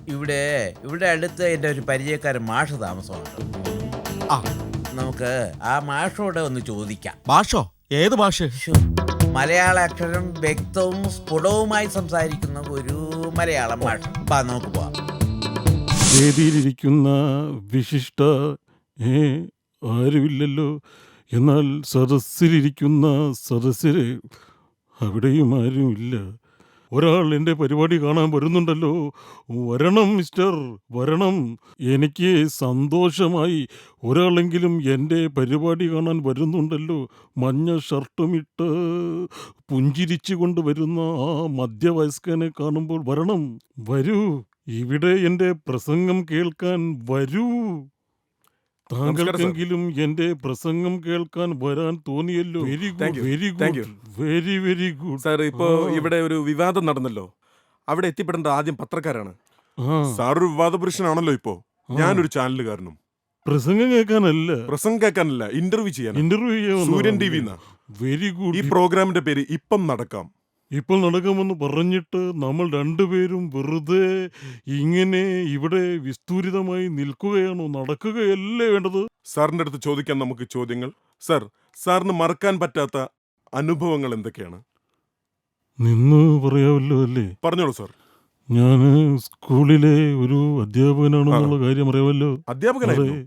ഇവിടെ ഇവിടെ അടുത്ത് എന്റെ ഒരു പരിചയക്കാരൻ മാഷ താമസമുണ്ട്. ആ. നമുക്ക് ആ മാഷോടെ ഒന്ന് ചോദിക്കാം. ഭാഷോ ഏത് ഭാഷ ശ്ശോ, മലയാള അക്ഷരം വ്യക്തവും സ്ഫുടവുമായി സംസാരിക്കുന്ന ഒരു മലയാളം മാഷ. ബാ നമുക്ക് പോവാം. വേദിയിലിരിക്കുന്ന വിശിഷ്ട ഏ ആരുമില്ലല്ലോ. എന്നാൽ സദസ്സിലിരിക്കുന്ന സദസ്സിൽ അവിടെയും ആരുമില്ല. ഒരാൾ എന്റെ പരിപാടി കാണാൻ വരുന്നുണ്ടല്ലോ. വരണം മിസ്റ്റർ വരണം. എനിക്ക് സന്തോഷമായി. ഒരാളെങ്കിലും എന്റെ പരിപാടി കാണാൻ വരുന്നുണ്ടല്ലോ. മഞ്ഞ ഷർട്ടുമിട്ട് പുഞ്ചിരിച്ചു കൊണ്ട് വരുന്ന ആ മധ്യവയസ്കനെ കാണുമ്പോൾ വരണം. വരൂ. ഇവിടെ എന്റെ പ്രസംഗം കേൾക്കാൻ വരൂ. താങ്കൾക്കെങ്കിലും എന്റെ പ്രസംഗം കേൾക്കാൻ വരാൻ തോന്നിയല്ലോ. Very good very good very very good sir ഇപ്പോ ഇവിടെ ഒരു വിവാദം നടന്നല്ലോ. അവിടെ എത്തിപ്പെടേണ്ട ആദ്യം പത്രക്കാരാണ്. സാർ ഒരു വിവാദ പുരുഷനാണല്ലോ ഇപ്പോ. ഞാനൊരു ചാനലുകാരനും. പ്രസംഗം കേൾക്കാനല്ല. പ്രസംഗം കേൾക്കാനല്ല ഇന്റർവ്യൂ ചെയ്യാൻ interview Suryan T V very ഈ പ്രോഗ്രാമിന്റെ പേര് ഇപ്പം നടക്കാം. ഇപ്പോൾ നടക്കുമെന്ന് പറഞ്ഞിട്ട് നമ്മൾ രണ്ടുപേരും വെറുതെ ഇങ്ങനെ ഇവിടെ വിസ്തൂരിതമായി നിൽക്കുകയാണോ? നടക്കുകയല്ലേ വേണ്ടത്? സാറിന്റെ അടുത്ത് ചോദിക്കാൻ നമുക്ക് ചോദ്യങ്ങൾ. സാർ സാറിന് മറക്കാൻ പറ്റാത്ത അനുഭവങ്ങൾ എന്തൊക്കെയാണ്? നിന്ന് പറയാമല്ലോ അല്ലേ? പറഞ്ഞോളൂ സാർ. ഞാൻ സ്കൂളിലെ ഒരു അധ്യാപകനാണെന്നുള്ള കാര്യം അറിയാമല്ലോ. അധ്യാപകനായിരുന്നു? അതെ.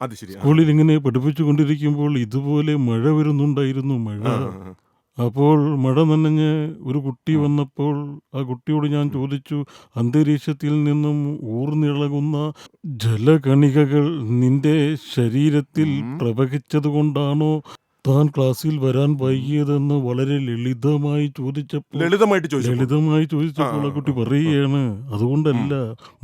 അത് ശരി സ്കൂളിൽ ഇങ്ങനെ പഠിപ്പിച്ചു കൊണ്ടിരിക്കുമ്പോൾ ഇതുപോലെ മഴ വരുന്നുണ്ടായിരുന്നു മഴ. അപ്പോൾ മഴ നനഞ്ഞ് ഒരു കുട്ടി വന്നപ്പോൾ ആ കുട്ടിയോട് ഞാൻ ചോദിച്ചു അന്തരീക്ഷത്തിൽ നിന്നും ഊർന്നിളകുന്ന ജലകണികകൾ നിന്റെ ശരീരത്തിൽ ഉം. പ്രവഹിച്ചതുകൊണ്ടാണോ താൻ ക്ലാസ്സിൽ വരാൻ വൈകിയതെന്ന് വളരെ ലളിതമായി ചോദിച്ചപ്പോൾ ലളിതമായിട്ട് ചോദിച്ചു ലളിതമായി ചോദിച്ചപ്പോൾ ആ കുട്ടി. പറയുകയാണ് അതുകൊണ്ടല്ല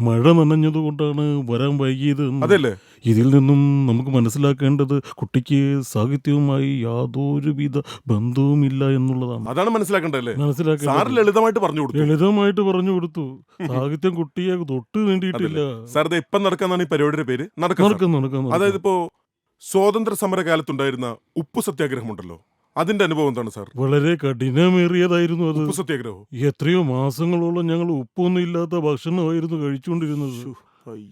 മഴ നനഞ്ഞതുകൊണ്ടാണ് വരാൻ വൈകിയത് എന്ന്." അതല്ലേ? ഇതിൽ നിന്നും നമുക്ക് മനസ്സിലാക്കേണ്ടത് കുട്ടിക്ക് സാഹിത്യവുമായി യാതൊരുവിധ ബന്ധവുമില്ല എന്നുള്ളതാണ്. അതാണ് മനസ്സിലാക്കേണ്ടത് സാർ മനസ്സിലാക്കേണ്ടത്. ലളിതമായിട്ട് പറഞ്ഞു കൊടുത്തു. ലളിതമായിട്ട് പറഞ്ഞു കൊടുത്തു. സാഹിത്യം കുട്ടിയെ തൊട്ട് വേണ്ടിയിട്ടില്ല. സാർ ഇത് ഇപ്പം നടക്കാന്നാണ് ഈ പരിപാടിയുടെ പേര്. നടക്കാം നടക്കുന്നു നടക്കും നടക്കും അതായത് ഇപ്പോ സ്വാതന്ത്ര്യ സമരകാലത്തുണ്ടായിരുന്ന ഉപ്പു സത്യാഗ്രഹം ഉണ്ടല്ലോ അതിന്റെ അനുഭവം എന്താണ് സാർ? വളരെ കഠിനമേറിയതായിരുന്നു അത്. ഉപ്പു സത്യാഗ്രഹം? എത്രയോ മാസങ്ങളോളം ഞങ്ങൾ ഉപ്പൊന്നും ഇല്ലാത്ത ഭക്ഷണമായിരുന്നു കഴിച്ചുകൊണ്ടിരുന്നത്.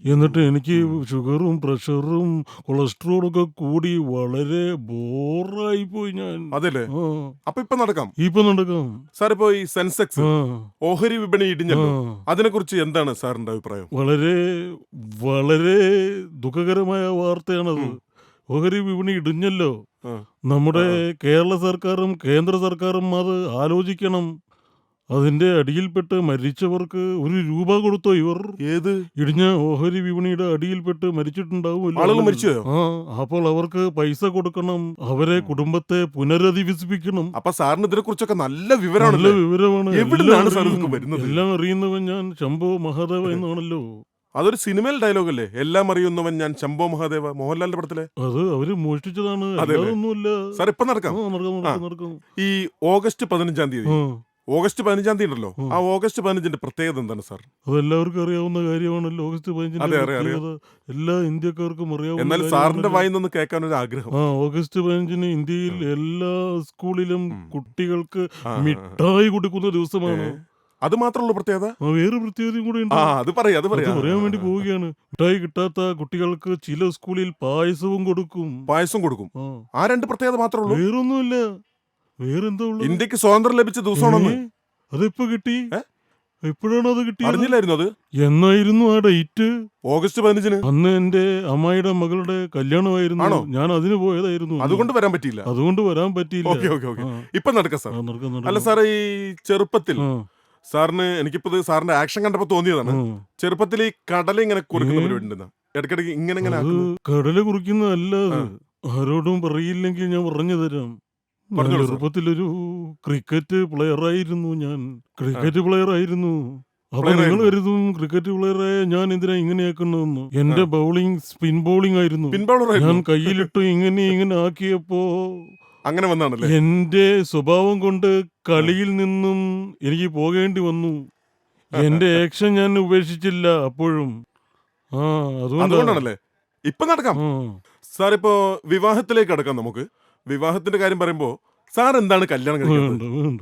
എന്നിട്ട് എനിക്ക് ഷുഗറും പ്രഷറും കൊളസ്ട്രോളും ഒക്കെ കൂടി വളരെ ബോറായി പോയി ഞാൻ. അതല്ലേ? അപ്പൊ ഇപ്പൊ നടക്കാം. ഇപ്പൊ നടക്കാം. സാർ ഇപ്പൊ ഈ സെൻസെക്സ് ഓഹരി വിപണി ഇടിഞ്ഞല്ലോ. ആ. അതിനെ കുറിച്ച് എന്താണ് സാറിന്റെ അഭിപ്രായം? വളരെ വളരെ ദുഃഖകരമായ വാർത്തയാണത്. ഓഹരി വിപണി ഇടിഞ്ഞല്ലോ. നമ്മുടെ കേരള സർക്കാരും കേന്ദ്ര സർക്കാരും അത് ആലോചിക്കണം. അതിന്റെ അടിയിൽപ്പെട്ട് മരിച്ചവർക്ക് ഒരു രൂപ കൊടുത്തോ ഇവർ? ഏത്? ഇടിഞ്ഞ ഓഹരി വിപണിയുടെ അടിയിൽപ്പെട്ട് മരിച്ചിട്ടുണ്ടാവും ആ അപ്പോൾ അവർക്ക് പൈസ കൊടുക്കണം. അവരെ കുടുംബത്തെ പുനരധിവസിപ്പിക്കണം. അപ്പൊ സാറിന് ഇതിനെ കുറിച്ചൊക്കെ നല്ല നല്ല വിവരമാണ്. ഇതൊക്കെ വരുന്നത്? എല്ലാം അറിയുന്നവൻ ഞാൻ ശംഭു മഹാദേവ എന്നാണല്ലോ. അതൊരു സിനിമയിൽ ഡയലോഗ് അല്ലേ എല്ലാം അറിയുന്നവൻ ഞാൻ ശംഭോ മഹാദേവ മോഹൻലാലിന്റെ പടത്തിലെ? അത് അവർ മോഷ്ടിച്ചതാണ്. സാർ ഇപ്പൊ നടക്കാം. ഈ ഓഗസ്റ്റ് പതിനഞ്ചാം തീയതി. ഓഗസ്റ്റ് പതിനഞ്ചാം തീയതി ഉണ്ടല്ലോ. ആ. ഓഗസ്റ്റ് പതിനഞ്ചിന്റെ പ്രത്യേകത എന്താണ് സാർ? അതെല്ലാവർക്കും അറിയാവുന്ന കാര്യമാണല്ലോ. ഓഗസ്റ്റ് പതിനഞ്ചിന്റെ അതെ, അറിയാം, അറിയാം. പ്രത്യേകത എല്ലാ ഇന്ത്യക്കാർക്കും അറിയാവുന്ന എന്നാൽ സാറിന്റെ കാര്യമാണല്ലോ. വായിൽ നിന്ന് കേൾക്കാൻ ഒരു ആഗ്രഹം. ആ ഓഗസ്റ്റ് പതിനഞ്ചിന് ഇന്ത്യയിൽ എല്ലാ സ്കൂളിലും കുട്ടികൾക്ക് ആ, ആ, ആ. മിഠായി കൊടുക്കുന്ന ദിവസമാണ്. ഏ, അത് മാത്രമുള്ള പ്രത്യേകത? ആ വേറെ പ്രത്യേകതയും കൂടെ ഉണ്ട്. ആ അത് പറയാ അത് അത് പറയാ പറയാൻ വേണ്ടി പോവുകയാണ്. മിഠായി കിട്ടാത്ത കുട്ടികൾക്ക് ചില സ്കൂളിൽ പായസവും കൊടുക്കും. പായസം കൊടുക്കും. ആ. ആ രണ്ട് പ്രത്യേകത മാത്രമേ ഉള്ളൂ. വേറൊന്നുമില്ല. വേറെന്താ ഉള്ളത്? ഇന്ത്യയ്ക്ക് സ്വാതന്ത്ര്യം ലഭിച്ച ദിവസമാണെന്ന്? ഏ? അതെപ്പോ കിട്ടി? ഏ? എപ്പോഴാണ് അത് കിട്ടിയത്? അറിഞ്ഞില്ലായിരുന്നു അത്? എന്നായിരുന്നു ആ ഡേറ്റ്? ഓഗസ്റ്റ് പതിനഞ്ചിന്. അന്ന് എന്റെ അമ്മായിയുടെ മകളുടെ കല്യാണമായിരുന്നു. ആണോ? ഞാൻ അതിന് പോയതായിരുന്നു. അന്ന്. അതുകൊണ്ട് വരാൻ പറ്റിയില്ല. അതുകൊണ്ട് വരാൻ പറ്റിയില്ല. Okay okay okay. ആ, ഇപ്പൊ നടക്കാം സാർ ആ, നടക്കാം, നടക്കാം. അല്ല സാറേ ഈ ചെറുപ്പത്തിൽ ആ, സാറിന് എനിക്കിപ്പോ സാറിന്റെ ആക്ഷൻ കണ്ടപ്പോ തോന്നിയതാണ്. ചെറുപ്പത്തിൽ ഈ കടല ഇങ്ങനെ കുറുക്കുന്ന ഏ? പരിപാടി ഉണ്ടെന്ന് ഇടയ്ക്കിടയ്ക്ക് ഇങ്ങനെ ഇങ്ങനെ കടല കുറിക്കുന്നതല്ല ആരോടും പറയില്ലെങ്കിൽ ഞാൻ പറഞ്ഞു തരാം. ചെറുപ്പത്തിലൊരു ക്രിക്കറ്റ് പ്ലെയർ ആയിരുന്നു ഞാൻ. ക്രിക്കറ്റ് പ്ലെയർ ആയിരുന്നു. അപ്പൊ നിങ്ങൾ. കരുതും ക്രിക്കറ്റ് പ്ലെയറായ ഞാൻ എന്തിനാ ഇങ്ങനെയാക്കുന്നതെന്ന് എന്റെ ബൗളിംഗ് സ്പിൻ ബൗളിംഗ് ആയിരുന്നു. ഞാൻ കയ്യിലിട്ട് ഇങ്ങനെ ഇങ്ങനെ ആക്കിയപ്പോ അങ്ങനെ വന്നാണല്ലേ? എന്റെ സ്വഭാവം കൊണ്ട് കളിയിൽ നിന്നും എനിക്ക് പോകേണ്ടി വന്നു. എന്റെ ആക്ഷൻ ഞാൻ ഉപേക്ഷിച്ചില്ല അപ്പോഴും. ആ അതുകൊണ്ടാ. അതുകൊണ്ടാണല്ലേ? ഇപ്പൊ നടക്കാം. ആ. സാർ ഇപ്പോ വിവാഹത്തിലേക്ക് അടക്കാം നമുക്ക്. വിവാഹത്തിന്റെ കാര്യം പറയുമ്പോ സാർ എന്താണ് കല്യാണം വേണ്ട കഴിക്കുന്നത്? വേണ്ട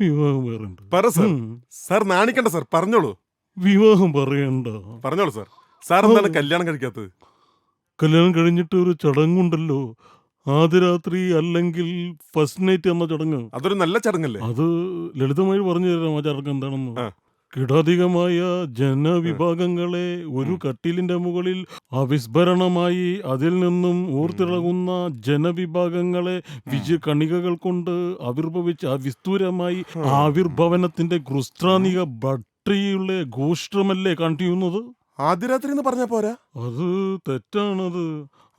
വിവാഹം വേറെണ്ട് പറ സാർ. ഉം. സാർ നാണിക്കണ്ട സാർ. പറഞ്ഞോളൂ. വിവാഹം പറയണ്ട. പറഞ്ഞോളൂ സാർ. സാർ എന്താണ് കല്യാണം കഴിക്കാത്തത്? കല്യാണം കഴിഞ്ഞിട്ട് ഒരു ചടങ്ങുണ്ടല്ലോ. ആദ്യ രാത്രി അല്ലെങ്കിൽ ഫസ്റ്റ് നൈറ്റ് എന്ന ചടങ്ങ്. അതൊരു നല്ല ചടങ്ങല്ലേ? അത് ലളിതമായി പറഞ്ഞു തരാം ആ ചടങ്ങ് എന്താണെന്ന്. ആ. കിടാധികമായ ജനവിഭാഗങ്ങളെ ഒരു കട്ടിലിന്റെ മുകളിൽ അവിസ്മരണമായി അതിൽ നിന്നും ഊർത്തിളകുന്ന ജനവിഭാഗങ്ങളെ വിജയ കണികകൾ കൊണ്ട് ആവിർഭവിച്ച അവിസ്തൂരമായി ആവിർഭവനത്തിന്റെ ഗുസ്ത്രാനിക ഭട്ടിയുള്ള ഗോഷ്ട്രമല്ലേ കാണിക്കുന്നത് ആദ്യ രാത്രി എന്ന് പറഞ്ഞ പോരാ? അത് തെറ്റാണത്.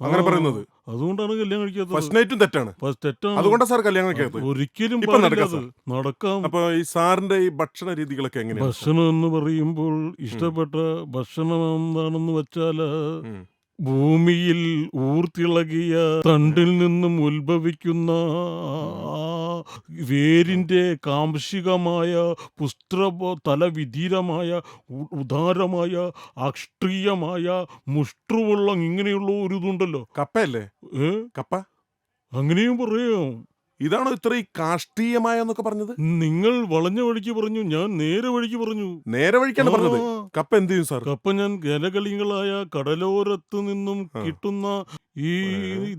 അങ്ങനെ പറയുന്നത്. അതുകൊണ്ടാണ് കല്യാണം കഴിക്കാത്തത് ഫസ്റ്റ് നൈറ്റും തെറ്റാണ് ഫസ്റ്റ് തെറ്റാണ് അതുകൊണ്ടാണ് സാർ കല്യാണം കഴിക്കാത്തത് ഒരിക്കലും ഇപ്പൊ നടക്കാം. നടക്കാം അപ്പൊ ഈ സാറിന്റെ ഈ ഭക്ഷണ രീതികളൊക്കെ എങ്ങനെയാണ്? ഭക്ഷണം എന്ന് പറയുമ്പോൾ ഇഷ്ടപ്പെട്ട ഭക്ഷണം എന്താണെന്ന് വെച്ചാൽ ഉം. ഭൂമിയിൽ ഊർത്തിളകിയ തണ്ടിൽ നിന്നും ഉത്ഭവിക്കുന്ന വേരിന്റെ വേരിന്റെ കാംശികമായ പുസ്ത്ര തലവിധീരമായ ഉദാരമായ അക്ഷീയമായ മുഷ്ട്രുവെള്ളം ഇങ്ങനെയുള്ള ഒരു ഇതുണ്ടല്ലോ. കപ്പയല്ലേ? കപ്പ? അങ്ങനെയും പറയാം. ഇതാണോ ഇത്ര എന്നൊക്കെ പറഞ്ഞത്? നിങ്ങൾ വളഞ്ഞ വഴിക്ക് പറഞ്ഞു ഞാൻ നേരെ വഴിക്ക് പറഞ്ഞു. നേരെ വഴിക്കാണ് പറഞ്ഞത്. ആ. കപ്പ എന്ത് ചെയ്യും സാർ? കപ്പ ഞാൻ ഗലകളികളായ കടലോരത്ത് നിന്നും കിട്ടുന്ന ഈ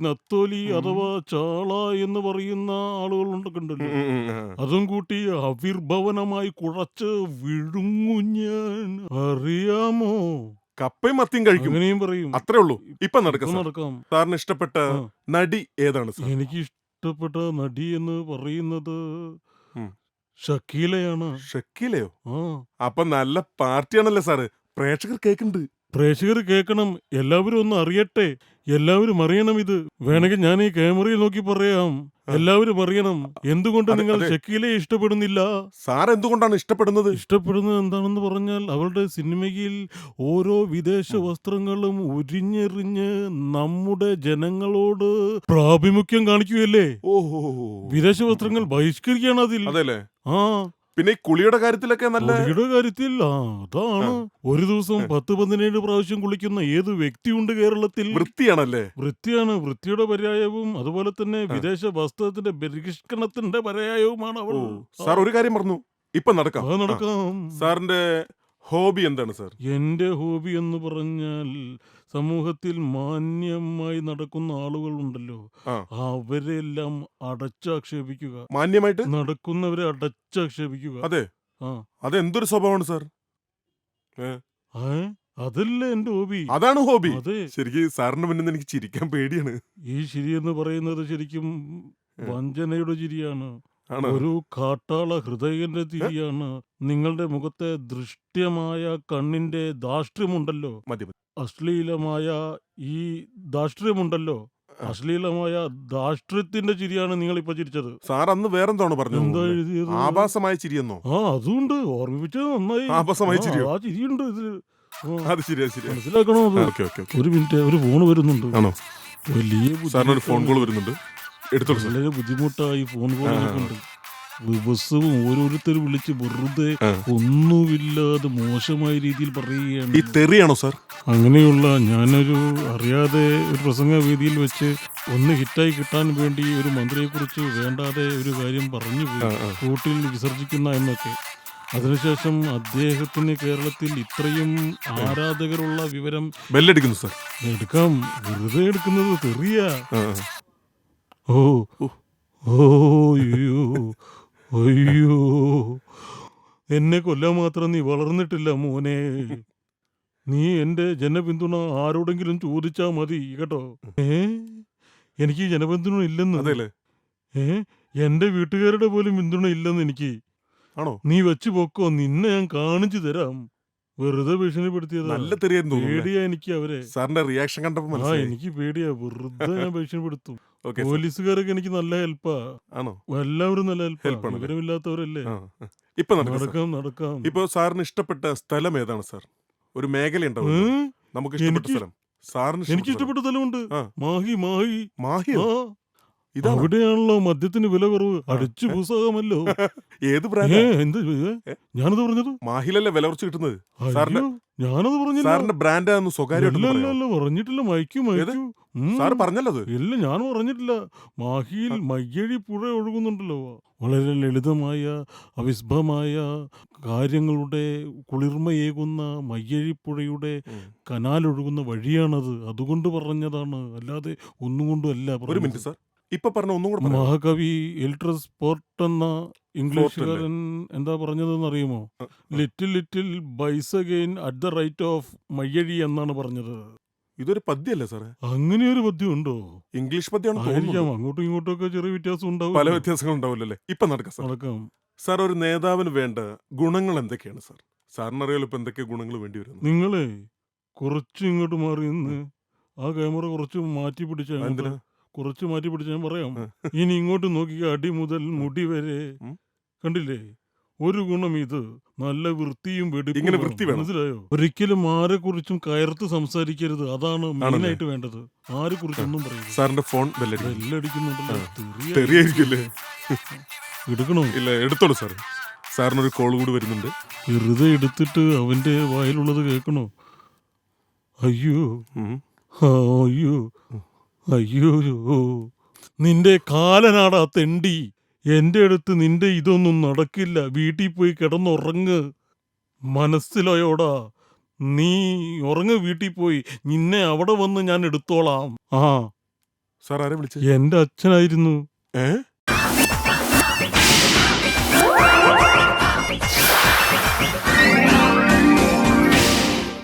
നത്തോലി അഥവാ ചാള എന്ന് പറയുന്ന ആളുകളുണ്ടല്ലോ ഉം, ഉം, ഉം, അതും കൂട്ടി അവിർഭവനമായി കുഴച്ച് വിഴുങ്ങു ഞാൻ. അറിയാമോ? കപ്പയും മത്തിയും കഴിക്കും. അങ്ങനെയും പറയും. അത്രേ ഉള്ളൂ. ഇപ്പൊ നടക്കാം ഇപ്പൊ സാർ. നടക്കാം. സാറിന് ഇഷ്ടപ്പെട്ട ആ. നടി ഏതാണ് സാർ? എനിക്ക് ഇഷ്ടപ്പെട്ട നടി എന്ന് പറയുന്നത് ഉം. ഷക്കീലയാണ്. ഷക്കീലയോ? ആ. അപ്പൊ നല്ല പാർട്ടിയാണല്ലേ സാറ്? പ്രേക്ഷകർ കേൾക്കുന്നുണ്ട് പ്രേക്ഷകർ കേൾക്കണം. എല്ലാവരും ഒന്ന് അറിയട്ടെ. എല്ലാവരും അറിയണം ഇത്. വേണമെങ്കിൽ ഞാൻ ഈ ക്യാമറയിൽ നോക്കി പറയാം. എല്ലാവരും അറിയണം. എന്തുകൊണ്ട് നിങ്ങൾ ഷക്കീലെ ഇഷ്ടപ്പെടുന്നില്ല? സാർ എന്തുകൊണ്ടാണ് ഇഷ്ടപ്പെടുന്നത്? ഇഷ്ടപ്പെടുന്നത് എന്താണെന്ന് പറഞ്ഞാൽ അവരുടെ സിനിമയിൽ ഓരോ വിദേശ വസ്ത്രങ്ങളും ഉരിഞ്ഞെറിഞ്ഞ് നമ്മുടെ ജനങ്ങളോട് പ്രാഭിമുഖ്യം കാണിക്കുകയല്ലേ? ഓഹോ. വിദേശ വസ്ത്രങ്ങൾ ബഹിഷ്കരിക്കുകയാണ് അതിൽ. അതെല്ലേ? ആ. പിന്നെ ഈ കുളിയുടെ കാര്യത്തിലൊക്കെ നല്ല കുളിയുടെ കാര്യത്തിൽ ആ അതാണ്. ഒരു ദിവസം പത്ത് പതിനേഴ് പ്രാവശ്യം കുളിക്കുന്ന ഏത് വ്യക്തിയുണ്ട് കേരളത്തിൽ? വൃത്തിയാണല്ലേ? വൃത്തിയാണ്. വൃത്തിയുടെ പര്യായവും അതുപോലെ തന്നെ വിദേശ വസ്ത്രത്തിന്റെ പരിഷ്കരണത്തിന്റെ പര്യായവുമാണ് അവൾ. ഓ സാർ ഒരു കാര്യം പറഞ്ഞു. ഇപ്പൊ നടക്കാം. അത്. നടക്കാം. സാറിന്റെ ഹോബി എന്താണ് സാർ? എന്റെ ഹോബി എന്ന് പറഞ്ഞാൽ സമൂഹത്തിൽ മാന്യമായി നടക്കുന്ന ആളുകളുണ്ടല്ലോ. ഉണ്ടല്ലോ അവരെല്ലാം അടച്ചാക്ഷേപിക്കുക. മാന്യമായിട്ട്? നടക്കുന്നവരെ അടച്ചാക്ഷേപിക്കുക. അതെ. ആ. അതെന്തൊരു സ്വഭാവമാണ് സാർ? ഏ? അതല്ല എന്റെ ഹോബി. അതാണ് ഹോബി. അതെ. ശരിക്കും സാറിന്റെ മുന്നിൽ നിന്ന് എനിക്ക് ചിരിക്കാൻ പേടിയാണ്. ഈ ശരി എന്ന് പറയുന്നത് ശരിക്കും വഞ്ചനയുടെ ചിരിയാണ്. ഒരു കാട്ടാള ഹൃദയന്റെ തിരിയാണ് നിങ്ങളുടെ മുഖത്തെ ദൃഷ്ട്യമായ കണ്ണിന്റെ ദാഷ്ട്ര്യമുണ്ടല്ലോ മതി. അശ്ലീലമായ ഈ ദാഷ്ട്ര്യമുണ്ടല്ലോ അശ്ലീലമായ ദാഷ്ട്ര്യത്തിന്റെ ചിരിയാണ് നിങ്ങൾ ഇപ്പൊ ചിരിച്ചത്. സാർ അന്ന് വേറെന്താണോ പറഞ്ഞു? എന്താ എഴുതിയത്? ആഭാസമായ ചിരിയെന്നോ? ആ അതുണ്ട്. ഓർമ്മിപ്പിച്ചത് നന്നായി. ആഭാസമായ ആ, ചിരിയോ? ആ ചിരിയുണ്ട് ഇതിൽ. അത് ശരിയാ ശരി. മനസ്സിലാക്കണോ അത്? ഒരു മിനിറ്റ് ഒരു ഫോൺ വരുന്നുണ്ട്. ആണോ? വലിയ സാറിനൊരു ഫോൺ കോൾ വരുന്നുണ്ട്. എടുത്തോളൂ സാർ. വളരെ ബുദ്ധിമുട്ടായി ഫോൺ. കൊണ്ട് ദിവസവും ഓരോരുത്തർ വിളിച്ച് വെറുതെ. ഒന്നുമില്ലാതെ മോശമായ രീതിയിൽ ഈ പറയുകയാണ് തെറിയാണോ സാർ? അങ്ങനെയുള്ള ഞാനൊരു അറിയാതെ ഒരു പ്രസംഗ വേദിയിൽ വെച്ച് ഒന്ന് ഹിറ്റായി കിട്ടാൻ വേണ്ടി ഒരു മന്ത്രിയെക്കുറിച്ച് വേണ്ടാതെ ഒരു കാര്യം പറഞ്ഞു കൂട്ടിൽ പോയി. വിസർജിക്കുന്ന എന്നൊക്കെ. അതിനുശേഷം അദ്ദേഹത്തിന് കേരളത്തിൽ ഇത്രയും ആരാധകരുള്ള വിവരം ബെല്ലടിക്കുന്നു സാർ. എടുക്കാം. വെറുതെ എടുക്കുന്നത് തെറിയ. ഓ അയ്യോ അയ്യോ. എന്നെ കൊല്ലാൻ മാത്രം നീ വളർന്നിട്ടില്ല മോനെ. നീ എന്റെ ജനപിന്തുണ ആരോടെങ്കിലും ചോദിച്ചാ മതി കേട്ടോ. ഏ? എനിക്ക് ജനപിന്തുണ ഇല്ലെന്ന്. ഏ? എന്റെ വീട്ടുകാരുടെ പോലും പിന്തുണ ഇല്ലെന്ന് എനിക്ക്. ആണോ? നീ വെച്ചു പൊക്കോ നിന്നെ ഞാൻ കാണിച്ചു തരാം. വെറുതെ ഭീഷണിപ്പെടുത്തിയതാ. നല്ല തെറിയായിരുന്നു പേടിയാ എനിക്ക് അവരെ. സാറിന്റെ റിയാക്ഷൻ കണ്ടപ്പോ എനിക്ക് പേടിയാ. വെറുതെ ഞാൻ ഭീഷണിപ്പെടുത്തും. ഓക്കെ പോലീസുകാരൊക്കെ എനിക്ക് നല്ല ഹെൽപ്പാ. ആണോ? എല്ലാവരും നല്ല ഹെൽപ്പാണ്? വിവരമില്ലാത്തവരല്ലേ. ഇപ്പൊ നടക്കാം നടക്കാം ഇപ്പൊ സാറിന് ഇഷ്ടപ്പെട്ട സ്ഥലം ഏതാണ് സാർ ഒരു മേഖല? ഉണ്ടാവും നമുക്ക് ഇഷ്ടപ്പെട്ട സ്ഥലം. സാറിന് എനിക്ക് ഇഷ്ടപ്പെട്ട സ്ഥലമുണ്ട്. മാഹി മാഹി. മാഹി? അവിടെയാണല്ലോ മദ്യത്തിന് വില കുറവ്. അടിച്ചു പുസ്തകമല്ലോ ഏത് ബ്രാൻഡ്? എന്ത്? ഞാനത് പറഞ്ഞത്? മാഹിലല്ലേ വില കുറച്ച് കിട്ടുന്നത്? അയ്യോ, ഞാനത് പറഞ്ഞില്ല. സാറിന്റെ ബ്രാൻഡ് സ്വകാര്യമായിട്ട് ഇല്ല, ഇല്ല, പറഞ്ഞിട്ടില്ല. മയക്കു മയക്കു സാർ പറഞ്ഞല്ലോ ഇല്ല ഞാൻ പറഞ്ഞിട്ടില്ല. മാഹിയിൽ മയ്യഴി പുഴ ഒഴുകുന്നുണ്ടല്ലോ. വളരെ ലളിതമായ അവിസ്ഭമായ കാര്യങ്ങളുടെ കുളിർമയേകുന്ന മയ്യഴിപ്പുഴയുടെ കനാലൊഴുകുന്ന വഴിയാണത്. അതുകൊണ്ട് പറഞ്ഞതാണ്. അല്ലാതെ ഒന്നും കൊണ്ടും അല്ല. ഒരു പറഞ്ഞത്. Minute sir. ഇപ്പൊ പറഞ്ഞ ഒന്നും കൂടെ? മഹാകവി ഇൽട്രസ് പോർട്ട് എന്ന ഇംഗ്ലീഷുകാരൻ എന്താ പറഞ്ഞതെന്ന് അറിയുമോ little little bias again at the right of Mayyazhi എന്നാണ് പറഞ്ഞത്. ഇതൊരു പദ്യമല്ലേ സാറേ? അങ്ങനെ ഒരു പദ്യം ഉണ്ടോ ഇംഗ്ലീഷ് പദ്യമാണ് ആയിരിക്കാം. അങ്ങോട്ടും ഇങ്ങോട്ടും ഒക്കെ ചെറിയ വ്യത്യാസം ഉണ്ടാവും പല വ്യത്യാസങ്ങൾ ഉണ്ടാവില്ലല്ലേ ഇപ്പൊ നടക്കാം സാർ നടക്കാം. സാർ ഒരു നേതാവിന് വേണ്ട ഗുണങ്ങൾ എന്തൊക്കെയാണ് സാർ? സാറിനറിയാലോ ഇപ്പൊ എന്തൊക്കെ ഗുണങ്ങൾ വേണ്ടി വരുന്നു നിങ്ങളെ കുറച്ച് ഇങ്ങോട്ട് മാറി നിന്ന് ആ ക്യാമറ കുറച്ച് മാറ്റി പിടിച്ചാൽ എന്തിനാ? കുറച്ച് മാറ്റി പിടിച്ച് ഞാൻ പറയാം. ഇനി ഇങ്ങോട്ട് നോക്കി അടി മുതൽ മുടി വരെ. കണ്ടില്ലേ? ഒരു ഗുണം ഇത്. നല്ല വൃത്തിയും വെടിപ്പും. മനസ്സിലായോ? ഒരിക്കലും ആരെ കുറിച്ചും കയർത്ത് സംസാരിക്കരുത്. അതാണ് മെയിനായിട്ട് വേണ്ടത്. ആരെ കുറിച്ചൊന്നും പറയരുത്. സാറിന്റെ ഫോൺ ബെല്ലടിക്കുന്നുണ്ടല്ലോ. എടുക്കണോ? ഇല്ല എടുത്തോളൂ സാർ സാറിനൊരു കോൾ കൂടി വരുന്നുണ്ട്. വെറുതെ എടുത്തിട്ട് അവന്റെ വായിലുള്ളത് കേൾക്കണോ? അയ്യോ. അയ്യോ. അയ്യോ നിന്റെ കാലനാടാ തെണ്ടി. എന്റെ അടുത്ത് നിന്റെ ഇതൊന്നും നടക്കില്ല. വീട്ടിൽ പോയി കിടന്നുറങ്ങ്. മനസ്സിലായോടാ. നീ ഉറങ്ങ് വീട്ടിൽ പോയി. നിന്നെ അവിടെ വന്ന് ഞാൻ എടുത്തോളാം. ആ. സാർ ആരെ വിളിച്ചു? എന്റെ അച്ഛനായിരുന്നു. ഏ?